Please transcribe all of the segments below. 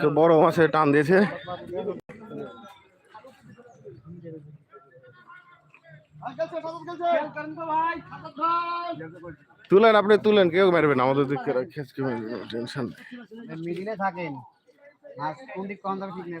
তো বড় মাছে টান দিয়েছে তুলেন আপনি তুলেন কেউ মারবেন আমাদের দিক টেনশন থাকেন কোন দিক কোন ঠিক নেই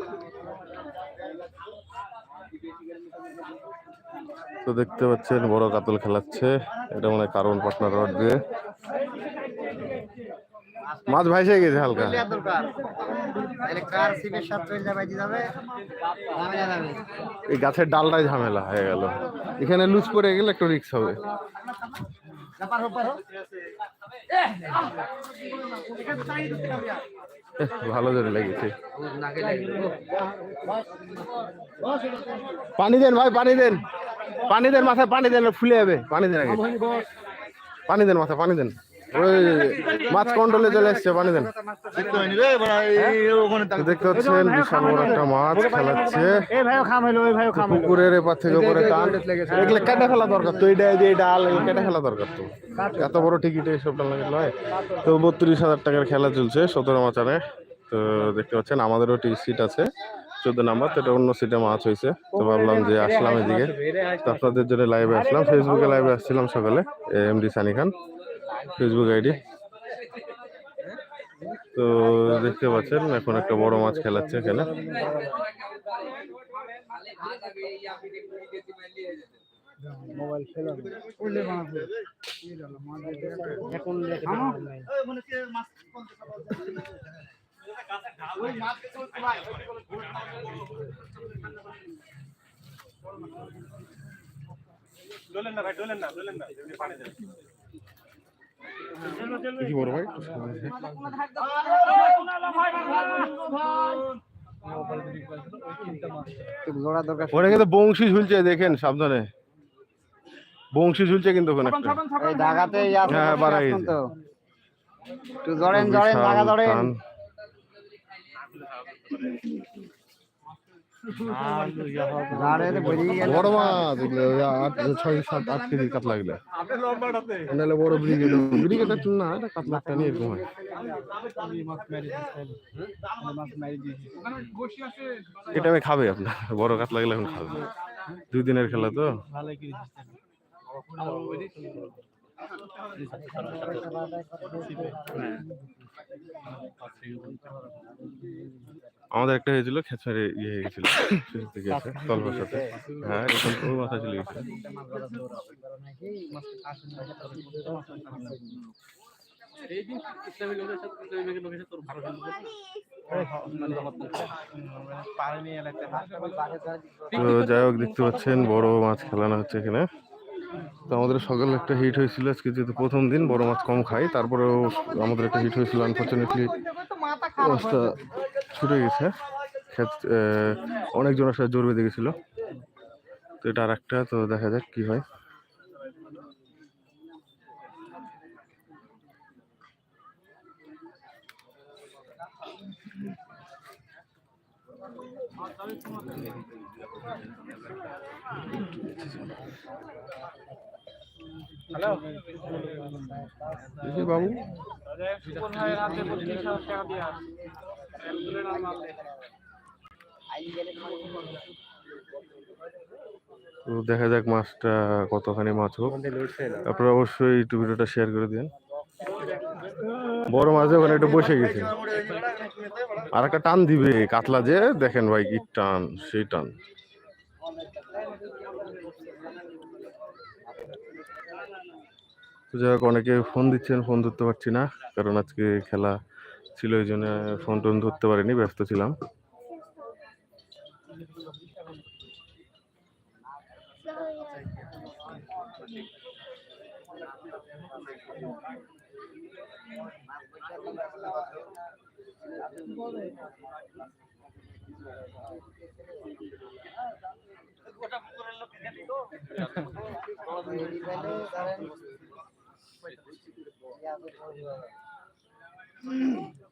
তো দেখতে পাচ্ছেন বড় কাতল খেলাচ্ছে। এটা মনে হয় কারণ পার্টনার রড দিয়ে। মাছ ভাইসে গেছে হালকা। দরকার। তাহলে কার সিপের সাথে চলে যাবে যাবে? ঝামেলা যাবে। এই গাছের ডালটাই ঝামেলা হয়ে গেল। এখানে লুজ পড়ে গেলে একটু রিক্স হবে। ভালো জোরে লেগেছে। পানি দেন ভাই পানি দেন। পানি দেন মাথায় পানি দেন ফুলে যাবে। পানি দেন আগে। পানি দেন মাথায় পানি দেন। মাছ কন্ট্রোলে চলে এসছে পানি দেন। দেখতে পাচ্ছেন বিশাল বড় একটা মাছ খেলাচ্ছে। পুকুরের এপার থেকে উপরে টান। এগুলো কেটে ফেলা দরকার তো এইটা যে ডাল এগুলো কেটে ফেলা দরকার তো। এত বড় টিকিটে এসব লাগে নয়। তো বত্রিশ হাজার টাকার খেলা চলছে সতেরো মাচানে। তো দেখতে পাচ্ছেন আমাদেরও টি সিট আছে চোদ্দ নাম্বার তো এটা অন্য সিটে মাছ হয়েছে। তো ভাবলাম যে আসলাম এদিকে। তো আপনাদের জন্য লাইভে আসলাম। ফেসবুকে লাইভে আসছিলাম সকালে M D Sunny Khan. Facebook ID তো দেখতে পাচ্ছেন, এখন একটা বড় মাছ খেলাচ্ছে এখানে। মোবাইল ফেলা উল্লে বানাবে এখন কি বড় ভাই ওটা কিন্তু বংশী ঝুলছে দেখেন সাবধানে বংশী ঝুলছে কিন্তু ওখানে হ্যাঁ, বাড়াই তো একটু জড়েন জড়েন জড়েন টান। ঝাড়ের বেরিয়ে গেছে বড় মাছ আট ছয় সাত আট কেজি কাতলা এগুলো। নাহলে বড় ব্রিগেড। ব্রিগেড না এটা কাতলা একটা নিয়ে এরকম হয়। এটা আমি খাবে আপনার বড় কাতলা গেলে এখন খাবে। দুই দিনের খেলা তো। আমাদের একটা হয়েছিল খেঁচড়ে ইয়ে হয়ে গেছিল তলবার সাথে। হ্যাঁ এখন ওই মাথা চলে গেছে। তো যাই হোক দেখতে পাচ্ছেন বড় মাছ খেলানো হচ্ছে এখানে। তো আমাদের সকালে একটা হিট হয়েছিল আজকে যেহেতু প্রথম দিন বড় মাছ কম খাই তারপরেও আমাদের একটা হিট হয়েছিল আনফর্চুনেটলি মাছটা ছুটে গেছে। ক্ষেত- অনেকজনের সাথে জোর বেঁধে গেছিল। তো এটা আর একটা তো দেখা যাক কি হয়। দেখি বাবু তো দেখা যাক মাছটা কতখানি মাছ হোক। আপনারা অবশ্যই একটু ভিডিওটা শেয়ার করে দিন। বড় মাছ ওখানে একটু বসে গেছে। আর একটা টান দিবে কাতলা যে, দেখেন ভাই কি টান, সেই টান। যাই হোক, অনেকে ফোন দিচ্ছেন ফোন ধরতে পারছি না, কারণ আজকে খেলা ছিল এই জন্য ফোন টোন ধরতে পারিনি ব্যস্ত ছিলাম Mm.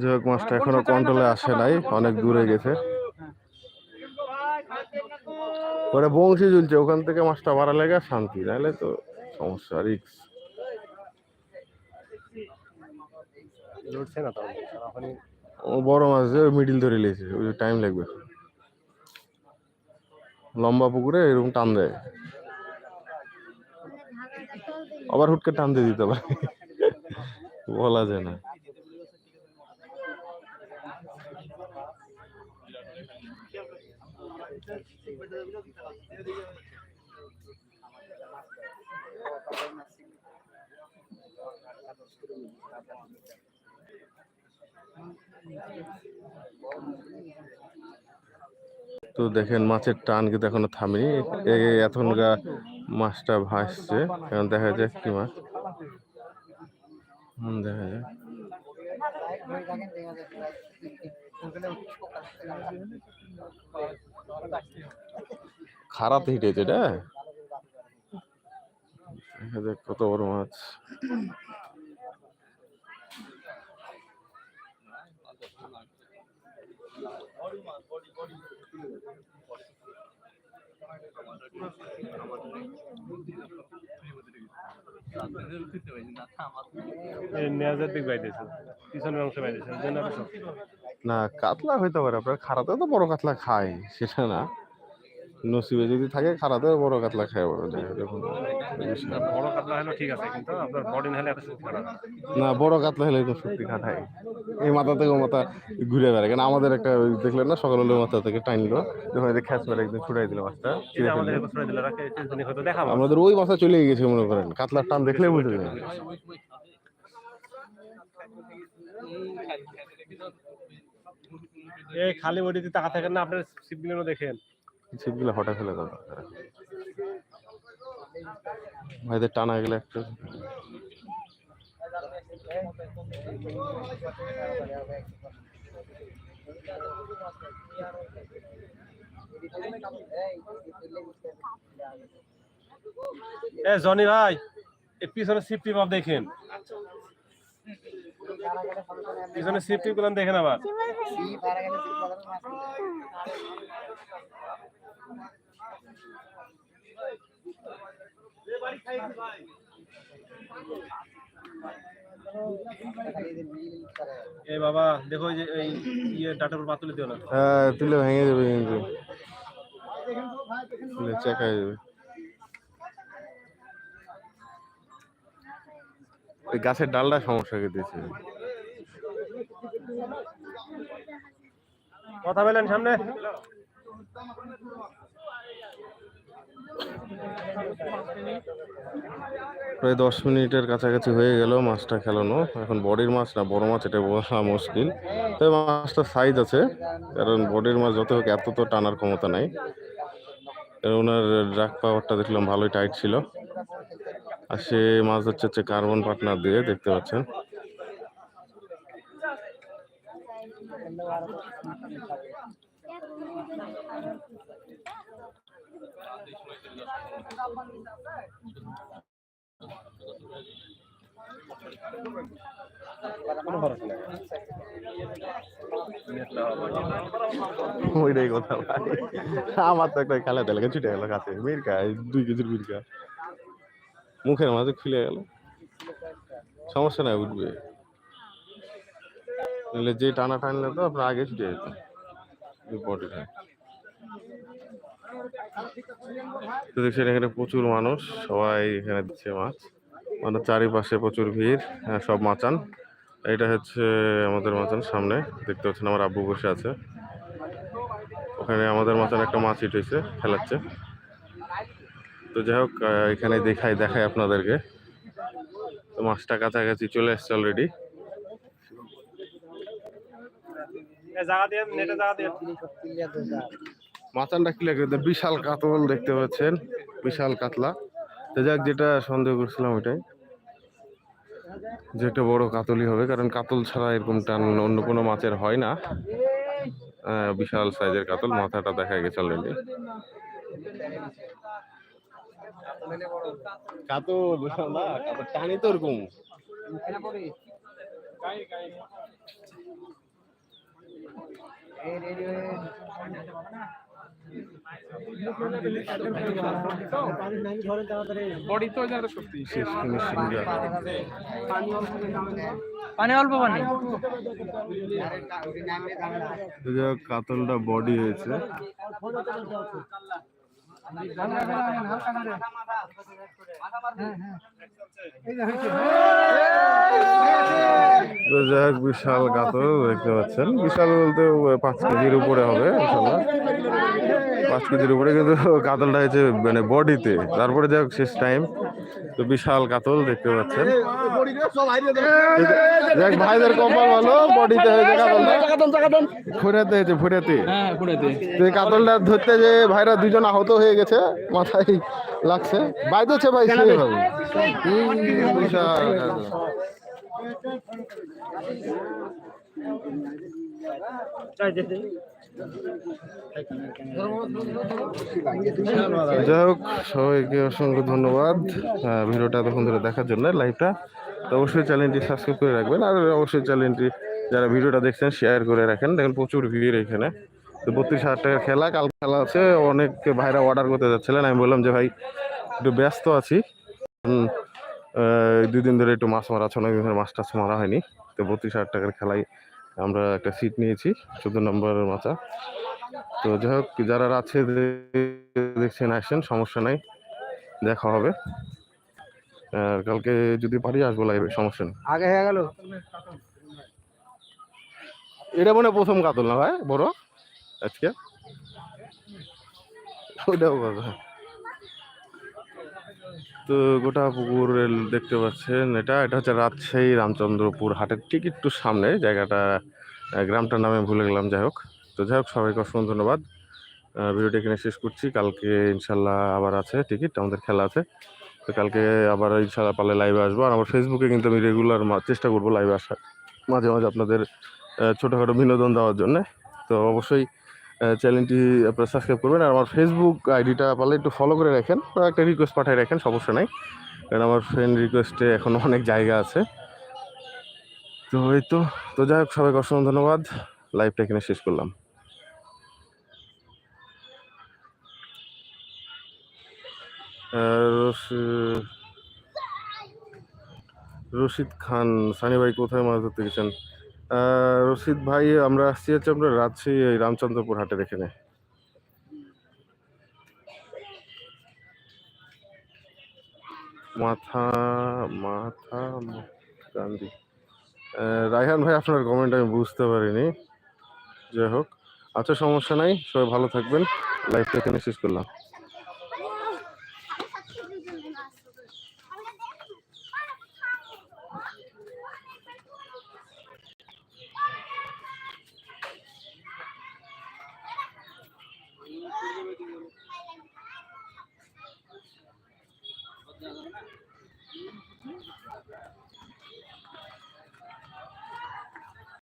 যাই হোক, মাছটা এখনও কন্ট্রোলে আসে নাই, অনেক দূরে গেছে। ওটা বংশী ঝুলছে, ওখান থেকে মাছটা বাড়া লেগে শান্তি, নাহলে তো সমস্যা রিক্স ও বড় মাছ যে মিডিল ধরে লেগেছে ওই টাইম লাগবে। লম্বা পুকুরে এরকম টান দেয়। আবার হুটকে টান দিয়ে দিতে পারে। বলা যায় না। তো দেখেন মাছের টান কিন্তু এখনও থামেনি। এ- এখন মাছটা ভাসছে। এখন দেখা যায় কি মাছ। দেখা যায় খারাপ হিটেছে এটা? দেখা যাক কত বড় মাছ নেওয়াজের দিক বাইতেছে পিছনের অংশ বাইতেছে ওই জন্য আরও শক্ত। না কাতলা হইতে পারে আপনার খারাতে তো বড় কাতলা খায় সেটা না। নসিবে যদি থাকে খারাতে বড় কাতলা খায় বড় দেখুন বড় কাতলা হলো ঠিক আছে কিন্তু আপনার বডি হলে এত শক্তি না বড় কাতলা হলে একটু শক্তি খাটায় এই মাথা থেকে ও মাথা ঘুরে বেড়ায়। কারণ আমাদের একটা ওই দেখলেন না সকাল হলে মাথা থেকে টাইনলো যখন এদের খ্যাচ মেরে একদম ছুটাই দিল মাছটা আমাদের ফেলল। বছরে দিলে রাখে টেনশন হয়তো দেখাবো। আমাদের ওই মাথা চলে গেছে মনে করেন। কাতলার টান দেখলে বুঝে যায়। এই খালি বডিতে টাকা থাকেন না আপনার সিপগুলো দেখেন। ছিপগুলো হঠাৎ ফেলে দাও ভাইদের টানা গেলে একটু এ জনি ভাই এই পিছনে সিপটি বাপ দেখেন পিছনে সিপটি গুলো দেখেন আবার এই বাবা দেখো এই যে এই ইয়ে ডাটার উপর পাতুলে দিও না। হ্যাঁ তুলে ভেঙে যাবে কিন্তু। তুলে চেকা যাবে ওই গাছের ডালটা সমস্যা দিয়েছে? কথা বলেন সামনে। প্রায় দশ মিনিটের কাছাকাছি হয়ে গেল মাছটা খেলানো। এখন বডির মাছ না, বড় মাছ, এটা বলা মুশকিল। তবে মাছটা সাইজ আছে, কারণ বডির মাছ যত হোক, এত তো টানার ক্ষমতা নাই। ওনার ড্রাগ পাওয়ারটা দেখলাম ভালোই টাইট ছিল। আর সে মাছ হচ্ছে হচ্ছে কার্বন পার্টনার দিয়ে, দেখতে পাচ্ছেন। কোনো ওইটাই কথা আমার তো একটা খেলা তেলাকে ছুটে গেল কাছে। মিরকা দুই কেজির মিরকা। মুখের মাঝে খুলে গেল। সমস্যা নাই, উঠবে। নইলে যে টানা টানলে তো আপনার আগে ছুটে যেত। বডিটা তো দেখছেন এখানে প্রচুর মানুষ, সবাই এখানে দিচ্ছে মাছ। মানে চারিপাশে প্রচুর ভিড় হ্যাঁ, সব মাচান। এটা হচ্ছে আমাদের মাচান সামনে দেখতে পাচ্ছেন আমার আব্বু বসে আছে। ওখানে আমাদের মাচান একটা মাছ ইট হয়েছে খেলাচ্ছে তো যাই হোক এখানে দেখাই দেখাই আপনাদেরকে। তো মাছটা কাছাকাছি চলে এসছে অলরেডি মাচানটা ক্লিয়ার করে বিশাল কাতল দেখতে পাচ্ছেন বিশাল কাতলা। তো যাক যেটা সন্দেহ করছিলাম ওইটাই। যে একটা বড় কাতলি হবে কারণ কাতল ছাড়া এরকম টান অন্য কোনো মাছের হয় না। বিশাল সাইজের কাতল মাথাটা দেখা গেছে অলরেডি কাতল বিশাল না কাতল টানি তো পানি অল্প পানি। কাতলটা বডি হয়েছে। যাই বিশাল কাতল দেখতে পাচ্ছেন। বিশাল বলতে পাঁচ কেজির উপরে হবে, ইনশাল্লাহ। পাঁচ কেজির উপরে কিন্তু কাতলটা হয়েছে মানে বডিতে। তারপরে যাই হোক শেষ টাইম তো বিশাল কাতল দেখতে পাচ্ছেন। দেখ ভাইদের কপাল ভালো বডিতে হয়েছে কাতলটা। ফুরাতে হয়েছে ফুরাতে। হ্যাঁ তো কাতলটা ধরতে যে ভাইরা দুজন আহত হয়ে গেছে মাথায় লাগছে। বাইতেছে ভাই সেইভাবে হুম, বিশাল। যাই হোক সবাইকে অসংখ্য ধন্যবাদ ভিডিওটা এতক্ষণ ধরে দেখার জন্য লাইভটা। তো অবশ্যই চ্যানেলটি সাবস্ক্রাইব করে রাখবেন আর অবশ্যই চ্যানেলটি যারা ভিডিওটা দেখছেন শেয়ার করে রাখেন। দেখেন প্রচুর ভিড় এখানে। তো বত্রিশ হাজার টাকার খেলা কাল খেলা আছে অনেক ভাইরা অর্ডার করতে যাচ্ছিলেন। আমি বললাম যে ভাই একটু ব্যস্ত আছি। উম, আহ, দুই দিন ধরে একটু মাছ মারা আছে অনেক দিন ধরে মাছ টাছ মারা হয়নি। তো বত্রিশ হাজার টাকার খেলায় আমরা একটা সিট নিয়েছি, চোদ্দ নম্বরের মাচা তো যাই হোক, যারা আছে, দেখছেন আসেন সমস্যা নাই, দেখা হবে। কালকে যদি পারি, আসব লাইভে সমস্যা নেই। আগে হয়ে গেল? এটা মনে প্রথম কাতল না ভাই, বড়? আজকে? ওইটাও কথা। তো গোটা পুকুর দেখতে পাচ্ছেন এটা এটা হচ্ছে রাজশাহী রামচন্দ্রপুর হাটের ঠিক একটু সামনে জায়গাটা গ্রামটার নামে ভুলে গেলাম, যাই হোক। তো যাই হোক, সবাইকে অসংখ্য ধন্যবাদ। ভিডিওটা এখানে শেষ করছি। কালকে ইনশাল্লাহ আবার আছে টিকিট, আমাদের খেলা আছে। তো কালকে আবার ইনশাল্লাহ পারলে লাইভে আসব। আর আমার ফেসবুকে কিন্তু আমি রেগুলার চেষ্টা করব লাইভে আসার। মাঝে মাঝে আপনাদের ছোটোখাটো বিনোদন দেওয়ার জন্য। তো অবশ্যই চ্যানেলটি আপনারা সাবস্ক্রাইব করবেন। আর আমার ফেসবুক আইডিটা পারলে একটু ফলো করে রাখেন বা একটা রিকোয়েস্ট পাঠিয়ে রাখেন, সমস্যা নাই। কারণ আমার ফ্রেন্ড রিকোয়েস্টে এখন অনেক জায়গা আছে। তো এই তো তো যাই হোক, সবাইকে অসংখ্য ধন্যবাদ। লাইভটা এখানে শেষ করলাম। রশিদ খান, সানি ভাই কোথায় মাছ ধরতে গেছেন রশিদ ভাই, আমরা আসছি হচ্ছে আপনার রাজশাহী রামচন্দ্রপুর হাটের এখানে। মাথা মাথা গান্ধী রায়হান ভাই, আপনার কমেন্ট আমি বুঝতে পারিনি। যাই হোক আচ্ছা সমস্যা নাই, সবাই ভালো থাকবেন। লাইভটা এখানে শেষ করলাম।